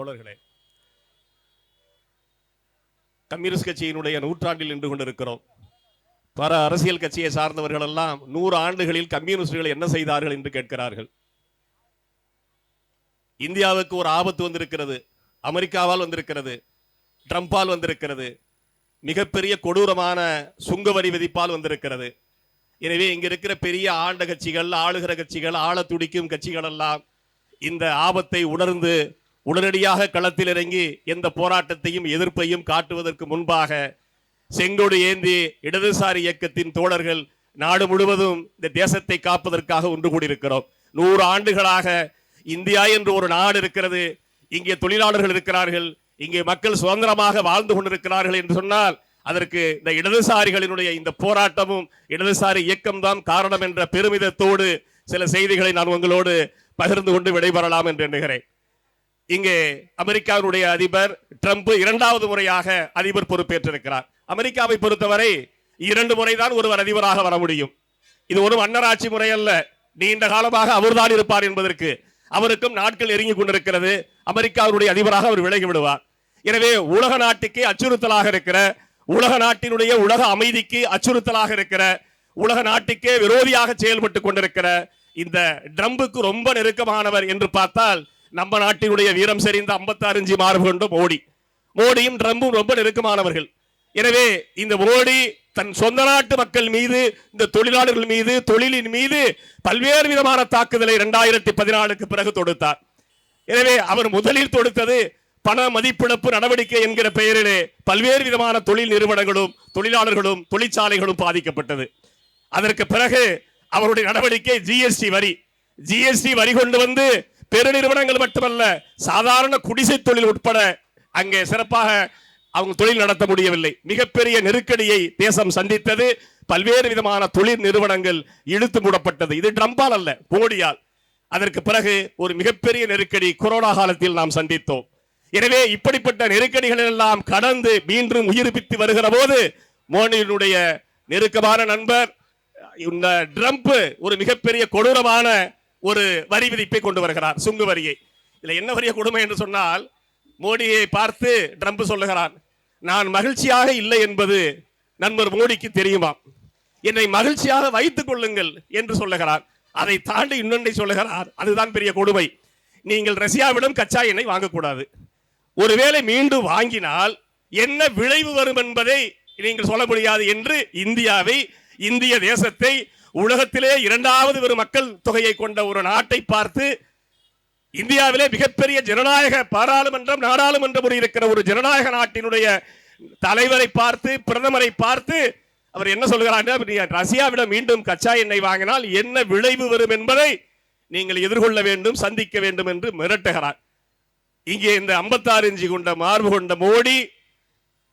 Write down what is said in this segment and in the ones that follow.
தோழர்களே கம்யூனிஸ்ட் கட்சியினுடைய நூற்றாண்டில் நின்று கொண்டிருக்கிறோம். பல அரசியல் கட்சியை சார்ந்தவர்கள் எல்லாம் நூறு ஆண்டுகளில் கம்யூனிஸ்டுகள் என்ன செய்தார்கள் என்று கேட்கிறார்கள். இந்தியாவுக்கு ஒரு ஆபத்து வந்திருக்கிறது அமெரிக்காவால் வந்திருக்கிறது ட்ரம்பால் வந்திருக்கிறது மிகப்பெரிய கொடூரமான சுங்க வரி விதிப்பால் வந்திருக்கிறது. எனவே இங்க இருக்கிற பெரிய ஆண்ட கட்சிகள் ஆளுகிற கட்சிகள் ஆள துடிக்கும் கட்சிகள் எல்லாம் இந்த ஆபத்தை உணர்ந்து உடனடியாக களத்தில் இறங்கி எந்த போராட்டத்தையும் எதிர்ப்பையும் காட்டுவதற்கு முன்பாக செங்கோடு ஏந்தி இடதுசாரி இயக்கத்தின் தோழர்கள் நாடு முழுவதும் இந்த தேசத்தை காப்பதற்காக ஒன்று கூடியிருக்கிறோம். நூறு ஆண்டுகளாக இந்தியா என்று ஒரு நாடு இருக்கிறது. இங்கே தொழிலாளர்கள் இருக்கிறார்கள். இங்கே மக்கள் சுதந்திரமாக வாழ்ந்து கொண்டிருக்கிறார்கள் என்று சொன்னால் அதற்கு இந்த இடதுசாரிகளினுடைய இந்த போராட்டமும் இடதுசாரி இயக்கம்தான் காரணம் என்ற பெருமிதத்தோடு சில செய்திகளை நான் உங்களோடு பகிர்ந்து கொண்டு விடைபெறலாம் என்று எண்ணுகிறேன். இங்கே அமெரிக்காவுடைய அதிபர் ட்ரம்ப் இரண்டாவது முறையாக அதிபர் பொறுப்பேற்றிருக்கிறார். அமெரிக்காவை பொறுத்தவரை இரண்டு முறைதான் ஒருவர் அதிபராக வர முடியும். இது ஒரு மன்னராட்சி முறை அல்ல. நீண்ட காலமாக அவர்தான் இருப்பார் என்பதற்கு அவருக்கும் நாட்கள் நெருங்கி கொண்டிருக்கிறது. அமெரிக்காவுடைய அதிபராக அவர் விலகி விடுவார். எனவே உலக நாட்டுக்கு அச்சுறுத்தலாக இருக்கிற உலக நாட்டினுடைய உலக அமைதிக்கு அச்சுறுத்தலாக இருக்கிற உலக நாட்டுக்கே விரோதியாக செயல்பட்டு கொண்டிருக்கிற இந்த ட்ரம்புக்கு ரொம்ப நெருக்கமானவர் என்று பார்த்தால் நம்ம நாட்டினுடைய வீரம் செறிந்த 56 இஞ்சி மார்பு கொண்ட மோடி. மோடியும் ட்ரம்பும் ரொம்ப நெருக்கமானவர்கள். எனவே இந்த மோடி தன் சொந்த நாட்டு மக்கள் மீது இந்த தொழிலாளர்கள் மீது தொழிலின் மீது பல்வேறு விதமான தாக்குதலை இரண்டாயிரத்தி பதினாலுக்கு பிறகு தொடுத்தார். எனவே அவர் முதலில் தொடுத்தது பண மதிப்பிழப்பு நடவடிக்கை என்கிற பெயரிலே பல்வேறு விதமான தொழில் நிறுவனங்களும் தொழிலாளர்களும் தொழிற்சாலைகளும் பாதிக்கப்பட்டது. அதற்கு பிறகு அவருடைய நடவடிக்கை ஜிஎஸ்டி வரி. ஜிஎஸ்டி வரி கொண்டு வந்து பெருநிறுவனங்கள் மட்டுமல்ல சாதாரண குடிசை தொழில் உட்பட அங்கே சிறப்பாக அவங்க தொழில் நடத்த முடியவில்லை. மிகப்பெரிய நெருக்கடியை தேசம் சந்தித்தது. பல்வேறு விதமான தொழில் நிறுவனங்கள் இழுத்து மூடப்பட்டது. இது ட்ரம்பால் அல்ல மோடியால். அதற்கு பிறகு ஒரு மிகப்பெரிய நெருக்கடி கொரோனா காலத்தில் நாம் சந்தித்தோம். எனவே இப்படிப்பட்ட நெருக்கடிகள் எல்லாம் கடந்து மீண்டும் உயிர்ப்பித்து வருகிற போது மோடியினுடைய நெருக்கமான நண்பர் இந்த ட்ரம்ப் ஒரு மிகப்பெரிய கொடூரமான ஒரு வரி விதிப்பை கொண்டு வருகிறார் சுங்கு வரியை. இதில் என்ன வரிய கொடுமை என்று சொன்னால் மோடியை பார்த்து ட்ரம்ப் சொல்லுகிறார் நான் மகிழ்ச்சியாக இல்லை என்பது நண்பர் மோடிக்கு தெரியுமா? என்னை மகிழ்ச்சியாக வைத்துக் கொள்ளுங்கள் என்று சொல்லுகிறார். அதை தாண்டி இன்னொன்றை சொல்லுகிறார். அதுதான் பெரிய கொடுமை. நீங்கள் ரஷ்யாவிடம் கச்சா எண்ணெய் வாங்கக்கூடாது. ஒருவேளை மீண்டும் வாங்கினால் என்ன விளைவு வரும் என்பதை நீங்கள் சொல்ல முடியாது என்று இந்தியாவை இந்திய தேசத்தை உலகத்திலே இரண்டாவது ஒரு மக்கள் தொகையை கொண்ட ஒரு நாட்டை பார்த்து இந்தியாவிலே மிகப்பெரிய ஜனநாயக பாராளுமன்றம் நாடாளுமன்றம் ஒரு இருக்கிற ஒரு ஜனநாயக நாட்டினுடைய தலைவரை பார்த்து பிரதமரை பார்த்து அவர் என்ன சொல்கிறார் ரஷ்யாவிடம் மீண்டும் கச்சா எண்ணெய் வாங்கினால் என்ன விளைவு வரும் என்பதை நீங்கள் எதிர்கொள்ள வேண்டும் சந்திக்க வேண்டும் என்று மிரட்டுகிறார். இங்கே இந்த 56 இஞ்சி கொண்ட மார்பு கொண்ட மோடி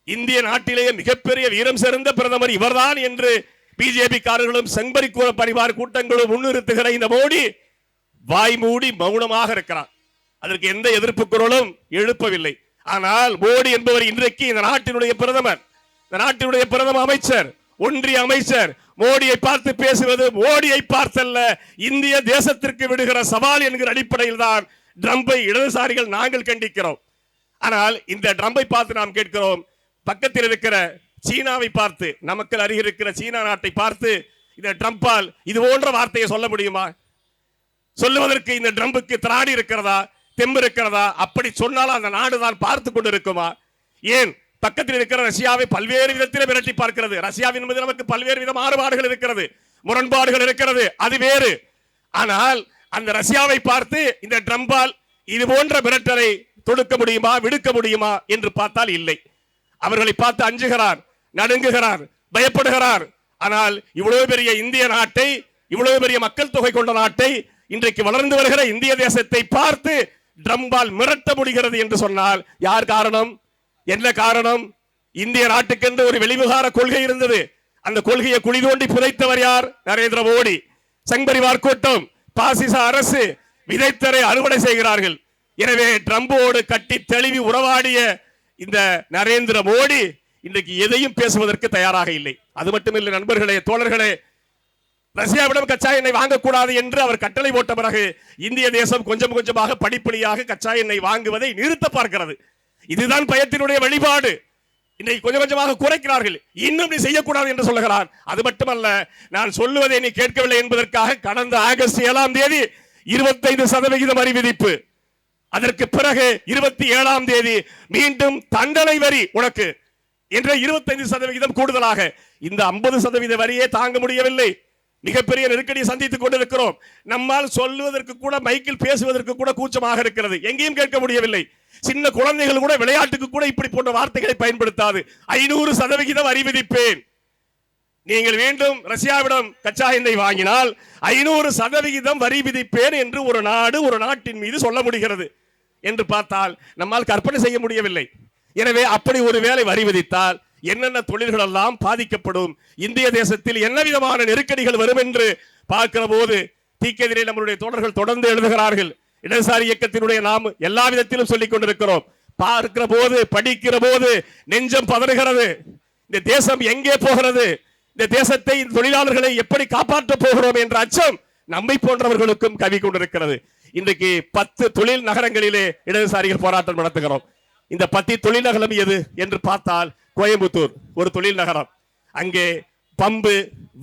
இந்திய நாட்டிலேயே மிகப்பெரிய வீரம் சிறந்த பிரதமர் இவர்தான் என்று பிஜேபி காரர்களும் செம்பரி கூற பரிவார் கூட்டங்களும் முன்னிறுத்துகிற இந்த மோடி வாய் மூடி மௌனமாக இருக்கிறார். அதற்கு எந்த எதிர்ப்பு குரலும் எழுப்பவில்லை. ஆனால் மோடி என்பவர் இன்றைக்கு இந்த நாட்டினுடைய பிரதமர். இந்த நாட்டினுடைய பிரதம அமைச்சர் ஒன்றிய அமைச்சர் மோடியை பார்த்து பேசுவது மோடியை பார்த்தல்ல. இந்திய தேசத்திற்கு விடுகிற சவால் என்கிற அடிப்படையில் தான் ட்ரம்பை இடதுசாரிகள் நாங்கள் கண்டிக்கிறோம். ஆனால் இந்த ட்ரம்பை பார்த்து நாம் கேட்கிறோம் பக்கத்தில் இருக்கிற சீனாவை பார்த்து நமக்கு அருகில் இருக்கிற சீனா நாட்டை பார்த்து இந்த ட்ரம்பால் இது போன்ற வார்த்தையை சொல்ல முடியுமா? சொல்லுவதற்கு இந்த ட்ரம்புக்கு திராடி இருக்கிறதா? தெம்பு இருக்கிறதா? அப்படி சொன்னாலும் அந்த நாடு தான் பார்த்து கொண்டு இருக்குமா ஏன்? பக்கத்தில் இருக்கிற ரஷ்யாவை பல்வேறு விதத்தில் விரட்டி பார்க்கிறது. ரஷ்யாவின் மீது நமக்கு பல்வேறு வித மாறுபாடுகள் இருக்கிறது. முரண்பாடுகள் இருக்கிறது. அது வேறு. ஆனால் அந்த ரஷ்யாவை பார்த்து இந்த ட்ரம்பால் இது போன்ற மிரட்டலை தொடுக்க முடியுமா விடுக்க முடியுமா என்று பார்த்தால் இல்லை. அவர்களை பார்த்து அஞ்சுகிறார். நடுங்குகிறார் பயப்படுகிறார். ஆனால் இவ்வளவு பெரிய இந்திய நாட்டை இவ்வளவு பெரிய மக்கள் தொகை கொண்ட நாட்டை இன்றைக்கு வளர்ந்து வருகிற இந்திய தேசத்தை பார்த்து ட்ரம்பால் மிரட்ட முடிகிறது என்று சொன்னால் யார் காரணம்? என்ன காரணம்? இந்திய நாட்டுக்கென்று ஒரு வெளிவிகார கொள்கை இருந்தது. அந்த கொள்கையை குழி தோண்டி புதைத்தவர் யார்? நரேந்திர மோடி. சங்பரிவார் கூட்டம் பாசிச அரசு விதைத்தரை அறுவடை செய்கிறார்கள். எனவே ட்ரம்போடு கட்டி தெளிவி உறவாடிய இந்த நரேந்திர மோடி இன்றைக்கு எதையும் பேசுவதற்கு தயாராக இல்லை. அது மட்டுமில்லை நண்பர்களே தோழர்களே ரஷ்யாவிடம் கச்சா எண்ணெய் வாங்கக்கூடாது என்று அவர் கட்டளை போட்ட பிறகு இந்திய தேசம் கொஞ்சம் கொஞ்சமாக படிப்படியாக கச்சா எண்ணெய் வாங்குவதை நிறுத்த பார்க்கிறது. இதுதான் பயத்தினுடைய வழிபாடு. இன்றைக்கு கொஞ்சம் கொஞ்சமாக குறைக்கிறார்கள். இன்னும் நீ செய்யக்கூடாது என்று சொல்லுகிறான். அது மட்டுமல்ல நான் சொல்லுவதை நீ கேட்கவில்லை என்பதற்காக கடந்த ஆகஸ்ட் ஏழாம் தேதி இருபத்தைந்து சதவிகிதம் வரி விதிப்பு. அதற்கு பிறகு இருபத்தி ஏழாம் தேதி மீண்டும் தண்டனை வரி உனக்கு. என்ற இருபத்தைந்து சதவிகிதம் கூடுதலாக. இந்த ஐம்பது சதவீத வரியே தாங்க முடியவில்லை. மிகப்பெரிய நெருக்கடியை சந்தித்துக் கொண்டிருக்கிறோம். நம்மால் சொல்லுவதற்கு கூட மைக்கில் பேசுவதற்கு கூட கூச்சமாக இருக்கிறது. எங்கேயும் கேட்க முடியவில்லை. சின்ன குழந்தைகள் கூட விளையாட்டுக்கு கூட இப்படி போன்ற வார்த்தைகளை பயன்படுத்தாது. ஐநூறு சதவிகிதம் வரி விதிப்பேன். நீங்கள் மீண்டும் ரஷ்யாவிடம் கச்சா எண்ணெய் வாங்கினால் ஐநூறு சதவிகிதம் வரி விதிப்பேன் என்று ஒரு நாடு ஒரு நாட்டின் மீது சொல்ல முடிகிறது. என்று பார்த்தால் நம்மால் கற்பனை செய்ய முடியவில்லை. எனவே அப்படி ஒரு வேலை வரி விதித்தால் என்னென்ன தொழில்கள் எல்லாம் பாதிக்கப்படும்? இந்திய தேசத்தில் என்ன விதமான நெருக்கடிகள் வரும் என்று பார்க்கிற போது தீக்கெதிரே நம்மளுடைய தோழர்கள் தொடர்ந்து எழுதுகிறார்கள். இடதுசாரி இயக்கத்தினுடைய நாம் எல்லா விதத்திலும் சொல்லிக் கொண்டிருக்கிறோம். பார்க்கிற போது படிக்கிற போது நெஞ்சம் பதறுகிறது. இந்த தேசம் எங்கே போகிறது? இந்த தேசத்தை இந்த தொழிலாளர்களை எப்படி காப்பாற்ற போகிறோம் என்ற அச்சம் நம்மை போன்றவர்களுக்கும் கவி கொண்டிருக்கிறது. இன்றைக்கு பத்து தொழில் நகரங்களிலே இடதுசாரிகள் போராட்டம் நடத்துகிறோம். இந்த பத்தி தொழில் நகரம் எது என்று பார்த்தால் கோயம்புத்தூர் ஒரு தொழில் நகரம். அங்கே பம்பு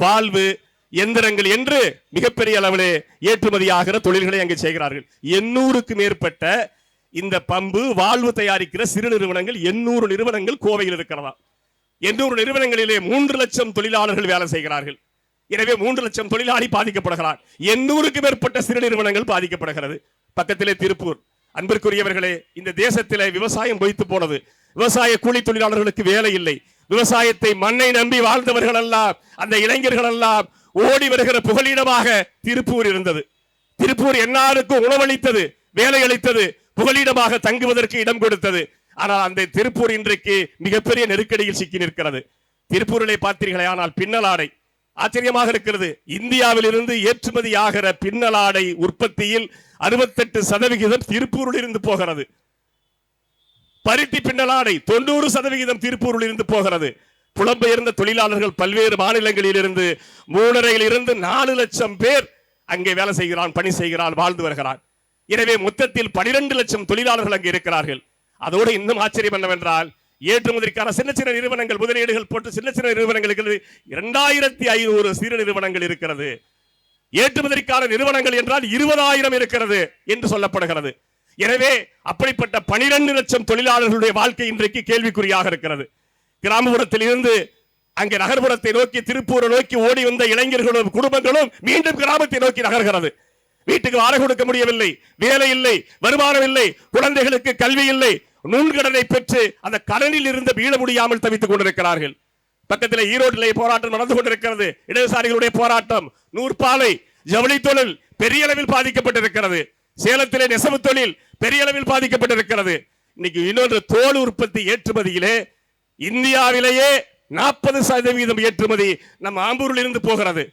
வால்வு எந்திரங்கள் என்று மிகப்பெரிய அளவிலே ஏற்றுமதி ஆகிற தொழில்களை அங்கே செய்கிறார்கள். எண்ணூறுக்கு மேற்பட்ட இந்த பம்பு வாழ்வு தயாரிக்கிற சிறு நிறுவனங்கள் எண்ணூறு நிறுவனங்கள் கோவையில் இருக்கிறதா? எண்ணூறு நிறுவனங்களிலே மூன்று லட்சம் தொழிலாளர்கள் வேலை செய்கிறார்கள். எனவே மூன்று லட்சம் தொழிலாளி பாதிக்கப்படுகிறார். எண்ணூறுக்கு மேற்பட்ட சிறு நிறுவனங்கள் பாதிக்கப்படுகிறது. பக்கத்திலே திருப்பூர் அன்பிற்குரியவர்களே இந்த தேசத்திலே விவசாயம் பொய்த்து போனது. விவசாய கூலி தொழிலாளர்களுக்கு வேலை இல்லை. விவசாயத்தை மண்ணை நம்பி வாழ்ந்தவர்கள் எல்லாம் அந்த இளைஞர்கள் எல்லாம் ஓடி வருகிற புகலிடமாக திருப்பூர் இருந்தது. திருப்பூர் எல்லாருக்கும் உணவளித்தது வேலை அளித்தது புகலிடமாக தங்குவதற்கு இடம் கொடுத்தது. ஆனால் அந்த திருப்பூர் இன்றைக்கு மிகப்பெரிய நெருக்கடியில் சிக்கி நிற்கிறது. திருப்பூரிலே பார்த்தீர்களே ஆனால் பின்னலாடை. ஆச்சரியமாக இருக்கிறது. இந்தியாவில் இருந்து ஏற்றுமதி ஆகிற பின்னலாடை உற்பத்தியில் அறுபத்தெட்டு சதவிகிதம் திருப்பூரில் இருந்து போகிறது. பருத்தி பின்னலாடை தொண்ணூறு சதவிகிதம் திருப்பூரில் இருந்து போகிறது. புலம்பெயர்ந்த தொழிலாளர்கள் பல்வேறு மாநிலங்களில் இருந்து மூணரையில் இருந்து நாலு லட்சம் பேர் அங்கே வேலை செய்கிறான் பணி செய்கிறான் வாழ்ந்து வருகிறான். எனவே மொத்தத்தில் பனிரெண்டு லட்சம் தொழிலாளர்கள் அங்கே இருக்கிறார்கள். அதோடு இன்னும் ஆச்சரியம் என்னவென்றால் ஏற்றுமதிக்கான சின்ன சின்ன நிறுவனங்கள் முதலீடுகள் போட்டு சின்ன சின்ன நிறுவனங்களுக்கு இரண்டாயிரத்தி ஐநூறு சிறு நிறுவனங்கள் இருக்கிறது. ஏற்றுமதிக்கான நிறுவனங்கள் என்றால் இருபதாயிரம் இருக்கிறது என்று சொல்லப்படுகிறது. எனவே அப்படிப்பட்ட பனிரெண்டு லட்சம் தொழிலாளர்களுடைய வாழ்க்கை இன்றைக்கு கேள்விக்குறியாக இருக்கிறது. கிராமப்புறத்தில் இருந்து அங்கே நகர்ப்புறத்தை நோக்கி திருப்பூரை நோக்கி ஓடி வந்த இளைஞர்களும் குடும்பங்களும் மீண்டும் கிராமத்தை நோக்கி நகர்கிறது. வீட்டுக்கு வாடகை கொடுக்க முடியவில்லை. வேலை இல்லை. வருமானம் இல்லை. குழந்தைகளுக்கு கல்வி இல்லை. நூல்கடனை பெற்று அந்த கடனில் இருந்து மீள முடியாமல் தவித்துக் கொண்டிருக்கிறார்கள். பக்கத்தில் ஈரோட்டிலே போராட்டம் நடந்து கொண்டிருக்கிறது. இடதுசாரிகளுடைய போராட்டம் நூற்பாலை ஜவுளி தொழில் பெரிய அளவில் பாதிக்கப்பட்டிருக்கிறது. சேலத்திலே நெசவு தொழில் பெரிய அளவில் பாதிக்கப்பட்டிருக்கிறது. இன்னைக்கு இன்னொன்று தோல் உற்பத்தி ஏற்றுமதியிலே இந்தியாவிலேயே நாற்பது சதவீதம் ஏற்றுமதி நம் ஆம்பூரில் இருந்து போகிறது.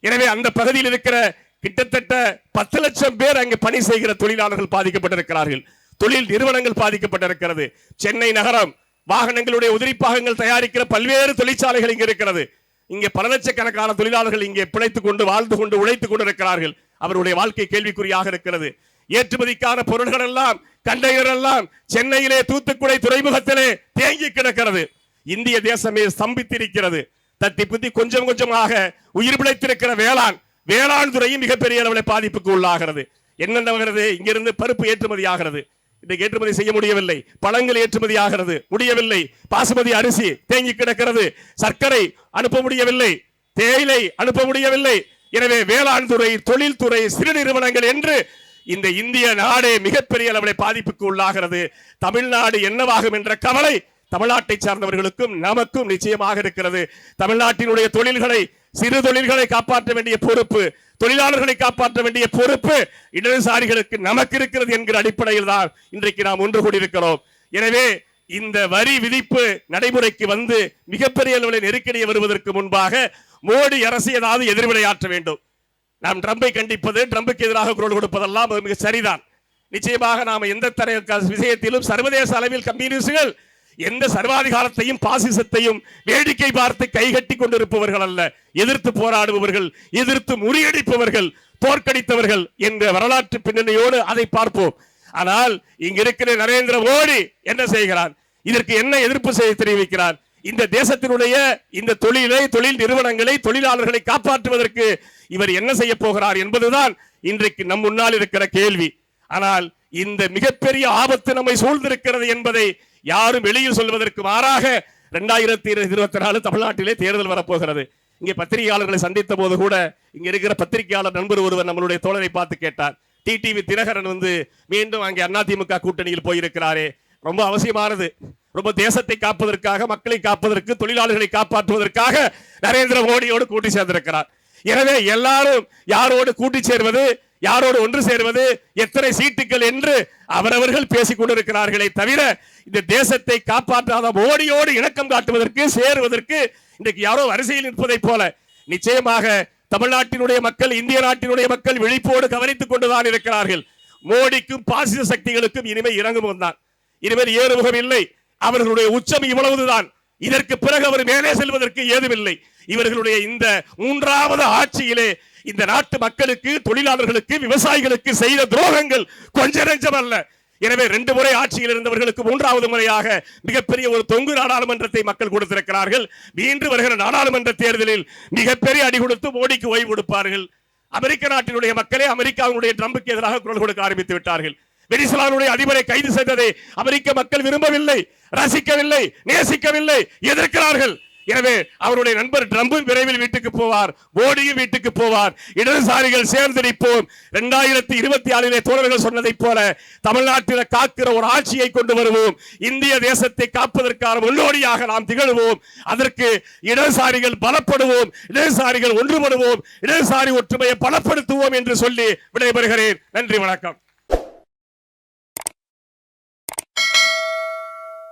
எனவே அந்த பகுதியில் இருக்கிற கிட்டத்தட்ட பத்து லட்சம் பேர் அங்கு பணி செய்கிற தொழிலாளர்கள் பாதிக்கப்பட்டிருக்கிறார்கள். தொழில் நிறுவனங்கள் பாதிக்கப்பட்டிருக்கிறது. சென்னை நகரம் வாகனங்களுடைய உதிரி பாகங்கள் தயாரிக்கிற பல்வேறு தொழிற்சாலைகள் இங்கே இருக்கிறது. இங்கே பல லட்சக்கணக்கான தொழிலாளர்கள் இங்கே பிழைத்துக் கொண்டு வாழ்ந்து கொண்டு உழைத்துக் கொண்டு இருக்கிறார்கள் அவருடைய வாழ்க்கை கேள்விக்குறியாக இருக்கிறது. ஏற்றுமதிக்கான பொருள்கள் எல்லாம் கண்டையர் எல்லாம் சென்னையிலே தூத்துக்குடி துறைமுகத்திலே தேங்கி கிடக்கிறது. இந்திய தேசமே ஸ்தம்பித்திருக்கிறது. தட்டி புத்தி கொஞ்சம் கொஞ்சமாக உயிர் பிழைத்திருக்கிற வேளாண் வேளாண் துறையும் மிகப்பெரிய அளவில் பாதிப்புக்கு உள்ளாகிறது. என்னென்னகிறது இங்கிருந்து பருப்பு ஏற்றுமதி ஆகிறது. இன்றைக்கு ஏற்றுமதி செய்ய முடியவில்லை. பழங்கள் ஏற்றுமதி ஆகிறது. முடியவில்லை. பாசுமதி அரிசி தேங்கி கிடக்கிறது. சர்க்கரை அனுப்ப முடியவில்லை. தேயிலை அனுப்ப முடியவில்லை. எனவே வேளாண் துறை தொழில்துறை சிறு நிறுவனங்கள் என்று இந்த இந்திய நாடே மிகப்பெரிய அளவில் பாதிப்புக்கு உள்ளாகிறது. தமிழ்நாடு என்னவாகும் என்ற கவலை தமிழ்நாட்டை சார்ந்தவர்களுக்கும் நமக்கும் நிச்சயமாக இருக்கிறது. தமிழ்நாட்டினுடைய தொழில்களை சிறு தொழில்களை காப்பாற்ற வேண்டிய பொறுப்பு தொழிலாளர்களை காப்பாற்ற வேண்டிய பொறுப்பு இடதுசாரிகளுக்கு நமக்கு இருக்கிறது என்கிற அடிப்படையில் தான் இன்றைக்கு நாம் ஒன்று கூடியிருக்கிறோம். எனவே இந்த வரி விதிப்பு நடைமுறைக்கு வந்து மிகப்பெரிய அளவில் நெருக்கடியை வருவதற்கு முன்பாக மோடி அரசு ஏதாவது எதிர்வினையாற்ற வேண்டும். நாம் ட்ரம்பை கண்டிப்பது ட்ரம்புக்கு எதிராக குரல் கொடுப்பதெல்லாம் அது மிக சரிதான். நிச்சயமாக நாம் எந்த தர விஷயத்திலும் சர்வதேச அளவில் கம்யூனிஸ்டுகள் எந்த சர்வாதிகாரத்தையும் பாசிசத்தையும் வேடிக்கை பார்த்து கைகட்டி கொண்டிருப்பவர்கள் அல்ல. எதிர்த்து போராடுபவர்கள் எதிர்த்து முறியடிப்பவர்கள் தோற்கடித்தவர்கள் என்ற வரலாற்று பின்னணியோடு அதை பார்ப்போம். ஆனால் இங்க இருக்கிற நரேந்திர மோடி என்ன செய்கிறார்? இதற்கு என்ன எதிர்ப்பு செய்ய தெரிவிக்கிறார்? இந்த தேசத்தினுடைய இந்த தொழிலை தொழில் நிறுவனங்களை தொழிலாளர்களை காப்பாற்றுவதற்கு இவர் என்ன செய்ய போகிறார் என்பதுதான் இன்றைக்கு நம் முன்னால் இருக்கிற கேள்வி. ஆனால் இந்த மிகப்பெரிய ஆபத்து நம்மை சூழ்ந்திருக்கிறது என்பதை யாரும் வெளியில் சொல்வதற்கு மாறாக இரண்டாயிரத்தி இருபத்தி நாலு தமிழ்நாட்டிலே தேர்தல் வரப்போகிறது. இங்கே பத்திரிகையாளர்களை சந்தித்த போது கூட இங்க இருக்கிற பத்திரிகையாளர் நண்பர் ஒருவர் நம்மளுடைய தோழரை பார்த்து கேட்டார். டிடிவி தினகரன் வந்து மீண்டும் அங்கே அதிமுக கூட்டணியில் போயிருக்கிறாரே. ரொம்ப அவசியமானது. ரொம்ப தேசத்தை காப்பதற்காக மக்களை காப்பதற்கு தொழிலாளர்களை காப்பாற்றுவதற்காக நரேந்திர மோடியோடு கூட்டி சேர்ந்திருக்கிறார். எனவே எல்லாரும் யாரோடு கூட்டி சேர்வது யாரோடு ஒன்று சேர்வது? எத்தனை சீட்டுகள் என்று அவரவர்கள் பேசிக் கொண்டிருக்கிறார்களே தவிர இந்த தேசத்தை காப்பாற்றாத மோடியோடு இணக்கம் காட்டுவதற்கு சேருவதற்கு இன்றைக்கு யாரோ வரிசையில் நிற்பதைப் போல நிச்சயமாக தமிழ்நாட்டினுடைய மக்கள் இந்திய நாட்டினுடைய மக்கள் விழிப்போடு கவனித்துக் கொண்டுதான் இருக்கிறார்கள். மோடிக்கும் பாசிச சக்திகளுக்கும் இனிமே இறங்கும் தான். இனிமேல் ஏறுமுகம் இல்லை. அவர்களுடைய உச்சம் இவ்வளவுதான் இதற்கு பிறகு அவர் மேலே செல்வதற்கு ஏதுமில்லை. இவர்களுடைய இந்த மூன்றாவது ஆட்சியிலே இந்த நாட்டு மக்களுக்கு தொழிலாளர்களுக்கு விவசாயிகளுக்கு செய்த துரோகங்கள் கொஞ்ச நெஞ்சம் அல்ல. எனவே ரெண்டு முறை ஆட்சியில் இருந்தவர்களுக்கு மூன்றாவது முறையாக மிகப்பெரிய ஒரு தொங்கு நாடாளுமன்றத்தை மக்கள் கொடுத்திருக்கிறார்கள். மீண்டும் வருகிற நாடாளுமன்ற தேர்தலில் மிகப்பெரிய அடி கொடுத்து மோடிக்கு ஓய்வு கொடுப்பார்கள். அமெரிக்க நாட்டினுடைய மக்களே அமெரிக்காவினுடைய ட்ரம்புக்கு எதிராக குரல் கொடுக்க ஆரம்பித்து விட்டார்கள். வெனிசுலாவுடைய அதிபரை கைது செய்ததை அமெரிக்க மக்கள் விரும்பவில்லை ரசிக்கவில்லை நேசிக்கவில்லை எதிர்க்கிறார்கள். எனவே அவருடைய நண்பர் ட்ரம்பும் விரைவில் வீட்டுக்கு போவார் மோடியும் வீட்டுக்கு போவார். இடதுசாரிகள் சேர்ந்து நிற்போம். இரண்டாயிரத்தி இருபத்தி ஆறிலே தோழர்கள் சொன்னதைப் போல தமிழ்நாட்டில் காக்கிற ஒரு ஆட்சியை கொண்டு வருவோம். இந்திய தேசத்தை காப்பதற்கான முன்னோடியாக நாம் திகழ்வோம். அதற்கு இடதுசாரிகள் பலப்படுவோம். இடதுசாரிகள் ஒன்றுபடுவோம். இடதுசாரி ஒற்றுமையை பலப்படுத்துவோம் என்று சொல்லி விடைபெறுகிறேன். நன்றி வணக்கம்.